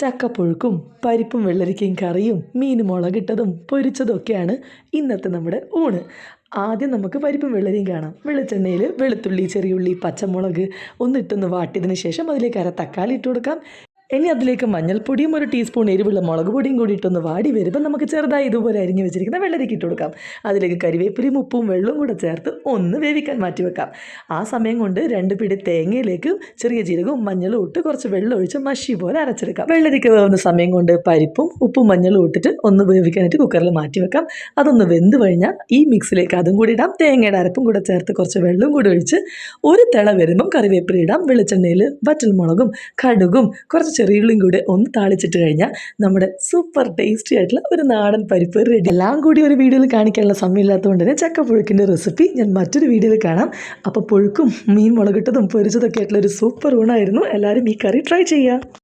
ചക്കപ്പുഴുക്കും പരിപ്പും വെള്ളരിക്കയും കറിയും മീൻ മുളകിട്ടതും പൊരിച്ചതൊക്കെയാണ് ഇന്നത്തെ നമ്മുടെ ഊണ്. ആദ്യം നമുക്ക് പരിപ്പും വെള്ളരിയും കാണാം. വെളിച്ചെണ്ണയിൽ വെളുത്തുള്ളി ചെറിയുള്ളി പച്ചമുളക് ഒന്നിട്ടൊന്ന് വാട്ടിയതിന് ശേഷം അതിലേക്ക് അര തക്കാളി ഇട്ട് കൊടുക്കാം. ഇനി അതിലേക്ക് മഞ്ഞൾപ്പൊടിയും ഒരു ടീസ്പൂൺ എരിവുള്ള മുളക് പൊടിയും കൂടി ഇട്ടൊന്ന് വാടി വരുമ്പോൾ നമുക്ക് ചെറുതായി ഇതുപോലെ അരിഞ്ഞു വെച്ചിരിക്കുന്ന വെള്ളരിക്ക് ഇട്ട് കൊടുക്കാം. അതിലേക്ക് കരിവേപ്പിലയും ഉപ്പും വെള്ളവും കൂടെ ചേർത്ത് ഒന്ന് വേവിക്കാൻ മാറ്റി വെക്കാം. ആ സമയം കൊണ്ട് രണ്ട് പിടി തേങ്ങയിലേക്ക് ചെറിയ ജീരകവും മഞ്ഞളും ഇട്ട് കുറച്ച് വെള്ളം ഒഴിച്ച് മഷി പോലെ അരച്ചെടുക്കാം. വെള്ളരിക്ക വേവുന്ന സമയം കൊണ്ട് പരിപ്പും ഉപ്പും മഞ്ഞളും ഇട്ടിട്ട് ഒന്ന് വേവിക്കാനായിട്ട് കുക്കറിൽ മാറ്റി വെക്കാം. അതൊന്ന് വെന്ത് കഴിഞ്ഞാൽ ഈ മിക്സിലേക്ക് അതും കൂടി ഇടാം. തേങ്ങയുടെ അരപ്പും കൂടെ ചേർത്ത് കുറച്ച് വെള്ളവും കൂടി ഒഴിച്ച് ഒരു തിള വരുമ്പം കറിവേപ്പില ഇടാം. വെളിച്ചെണ്ണയിൽ വറ്റൽമുളകും കടുകും കുറച്ച് ചെറിയുള്ളിയും കൂടെ ഒന്ന് താളിച്ചിട്ട് കഴിഞ്ഞാൽ നമ്മുടെ സൂപ്പർ ടേസ്റ്റി ആയിട്ടുള്ള ഒരു നാടൻ പരിപ്പ് റെഡി എല്ലാം കൂടി ഒരു വീഡിയോയിൽ കാണിക്കാനുള്ള സമയമില്ലാത്തതുകൊണ്ട് തന്നെ ചക്ക പുഴുക്കിന്റെ റെസിപ്പി ഞാൻ മറ്റൊരു വീഡിയോയിൽ കാണാം. അപ്പോൾ പുഴുക്കും മീൻ മുളകിട്ടതും പൊരിച്ചതൊക്കെ ആയിട്ടുള്ള ഒരു സൂപ്പർ ഊണായിരുന്നു. എല്ലാവരും ഈ കറി ട്രൈ ചെയ്യുക